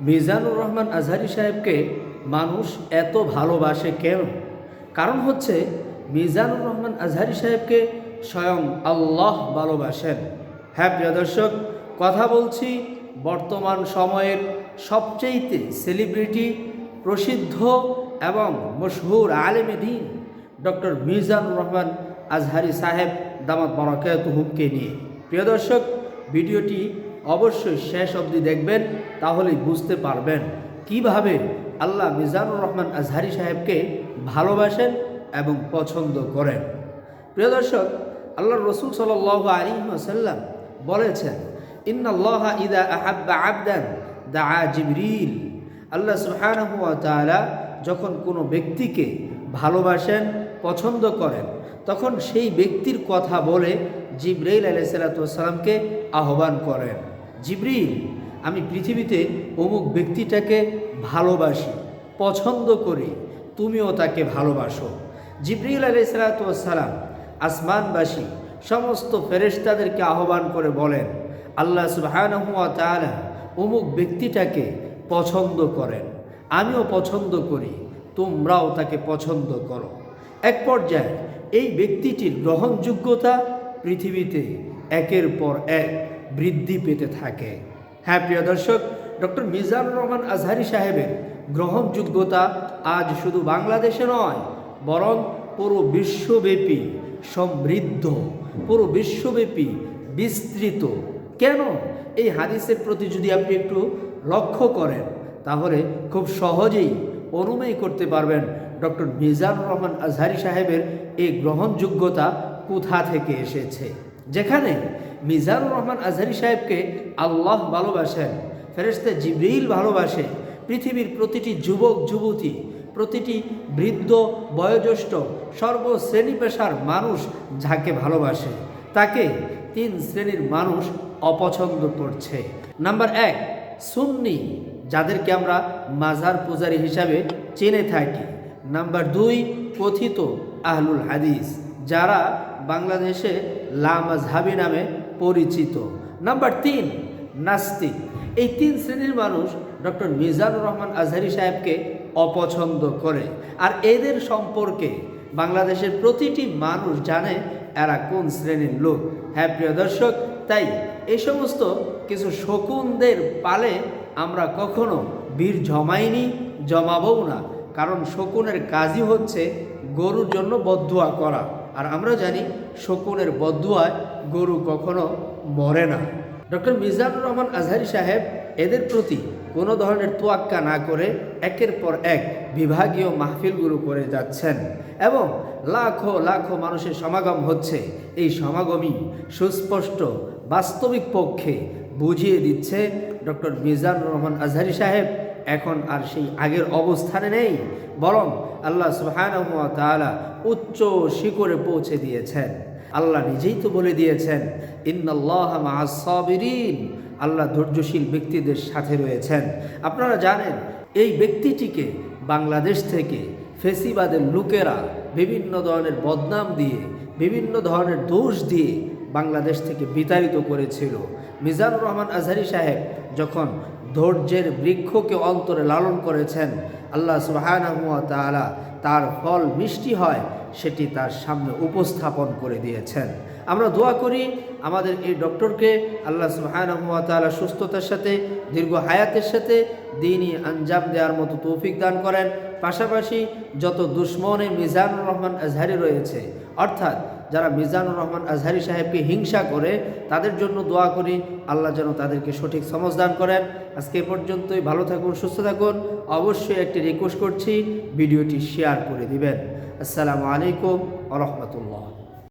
মিজানুর রহমান আজহারি সাহেবকে মানুষ এত ভালোবাসে কেন? কারণ হচ্ছে মিজানুর রহমান আজহারি সাহেবকে স্বয়ং আল্লাহ ভালোবাসেন। হ্যাঁ প্রিয় দর্শক, কথা বলছি বর্তমান সময়ের সবচেয়েতে সেলিব্রিটি প্রসিদ্ধ এবং মশহুর আলেমে দিন, ডক্টর মিজানুর রহমান আজহারি সাহেব দামাত বরাকাতুহুমকে নিয়ে। প্রিয় দর্শক, ভিডিওটি অবশ্যই শেষ অবধি দেখবেন। তাহলেই বুঝতে পারবেন কীভাবে আল্লাহ মিজানুর রহমান আজহারি সাহেবকে ভালোবাসেন এবং পছন্দ করেন। প্রিয় দর্শক আল্লাহ রসুল সাল আলী সাল্লাম বলেছেন, ইন্নাল্লাহ ইদা আহাব্বা আবদান দা জিবরিল। আল্লাহ সুবহানাহু ওয়া যখন কোনো ব্যক্তিকে ভালোবাসেন, পছন্দ করেন, তখন সেই ব্যক্তির কথা বলে জিব্রাইল আলাইসাল্লাতামকে আহ্বান করেন। জিব্রিল আমি পৃথিবীতে অমুক ব্যক্তিটাকে ভালোবাসি, পছন্দ করি, তুমিও তাকে ভালোবাসো। জিব্রিল আলাইসাল্লাতাম আসমানবাসী, সমস্ত ফেরেশতাদেরকে আহ্বান করে বলেন, আল্লাহ তাআলা অমুক ব্যক্তিটাকে পছন্দ করেন। আমিও পছন্দ করি, তোমরাও তাকে পছন্দ করো। এক পর্যায়ে এই ব্যক্তিটির গ্রহণযোগ্যতা পৃথিবীতে একের পর এক বৃদ্ধি পেতে থাকে। হ্যাঁ প্রিয় দর্শক, ডক্টর মিজানুর রহমান আজহারি সাহেবের গ্রহণযোগ্যতা আজ শুধু বাংলাদেশে নয়, বরং পুরো বিশ্বব্যাপী সমৃদ্ধ, পুরো বিশ্বব্যাপী বিস্তৃত। কেন? এই হাদিসের প্রতি যদি আপনি একটু লক্ষ্য করেন, তাহলে খুব সহজেই অনুমেয় করতে পারবেন ডক্টর মিজানুর রহমান আজহারি সাহেবের এই গ্রহণযোগ্যতা কোথা থেকে এসেছে। যেখানে মিজানুর রহমান আজহারি সাহেবকে আল্লাহ ভালোবাসেন ফেরেস্তে জিবরিল ভালোবাসে, পৃথিবীর প্রতিটি যুবক, যুবতী, প্রতিটি বৃদ্ধ, বয়োজ্যেষ্ঠ সর্বশ্রেণী পেশার মানুষ যাকে ভালোবাসে, তাকে তিন শ্রেণির মানুষ অপছন্দ করছে। নাম্বার এক, সুন্নি, যাদেরকে আমরা মাজার পূজারী হিসাবে চেনে থাকি। নাম্বার দুই, কথিত আহলুল হাদিস, যারা বাংলাদেশে লামাজহাবি নামে পরিচিত। নাম্বার তিন, নাস্তিক। এই তিন শ্রেণির মানুষ ডক্টর মিজানুর রহমান আজহারি সাহেবকে অপছন্দ করে। আর এদের সম্পর্কে বাংলাদেশের প্রতিটি মানুষ জানে এরা কোন শ্রেণির লোক। হ্যাঁ প্রিয় দর্শক, তাই এই সমস্ত কিছু শকুনদের পালে আমরা কখনো বীর জমাইনি, জমাবও না। কারণ শকুনের কাজই হচ্ছে গরুর জন্য বদুয়া করা। আর আমরা জানি শকুনের বদুয়ায় গরু কখনো মরে না। ডক্টর মিজানুর রহমান আজহারি সাহেব এদের প্রতি কোনো ধরনের তোয়াক্কা না করে একের পর এক বিভাগীয় মাহফিলগুলো করে যাচ্ছেন এবং লাখো লাখো মানুষের সমাগম হচ্ছে। এই সমাগমই সুস্পষ্ট, বাস্তবিক পক্ষে বুঝিয়ে দিচ্ছে ডক্টর মিজানুর রহমান আজহারি সাহেব। এখন আর সেই আগের অবস্থানে নেই, বরং আল্লাহ তাআলা উচ্চ শিখরে পৌঁছে দিয়েছেন। আল্লাহ নিজেই তো বলে দিয়েছেন, ইন্নাল্লাহ মাআস সাবিরিন। আল্লাহ ধৈর্যশীল ব্যক্তিদের সাথে রয়েছেন। আপনারা জানেন, এই ব্যক্তিটিকে বাংলাদেশ থেকে ফেসিবাদের লোকেরা বিভিন্ন ধরনের বদনাম দিয়ে, বিভিন্ন ধরনের দোষ দিয়ে বাংলাদেশ থেকে বিতাড়িত করেছিল। মিজানুর রহমান আজহারি সাহেব যখন ধৈর্যের বৃক্ষকে অন্তরে লালন করেছেন। আল্লাহ সুবাহানহুয়া তালা তার ফল মিষ্টি হয়, সেটি তার সামনে উপস্থাপন করে দিয়েছেন। আমরা দোয়া করি আমাদের এই ডক্টরকে আল্লাহ সুবাহানহুয়া তালা সুস্থতার সাথে, দীর্ঘ হায়াতের সাথে, দিনই আঞ্জাম দেওয়ার মতো তৌফিক দান করেন। পাশাপাশি যত দুশ্মনে মিজানুর রহমান আজহারি রয়েছে অর্থাৎ যারা মিজানুর রহমান আজহারি সাহেবকে হিংসা করে, তাদের জন্য দোয়া করি, আল্লাহ যেন তাদেরকে সঠিক সমজদান করেন। আজকে এ পর্যন্তই, ভালো থাকুন, সুস্থ থাকুন। অবশ্যই একটি রিকোয়েস্ট করছি, ভিডিওটি শেয়ার করে দিবেন। আসসালামু আলাইকুম আ রহমতুল্লাহ।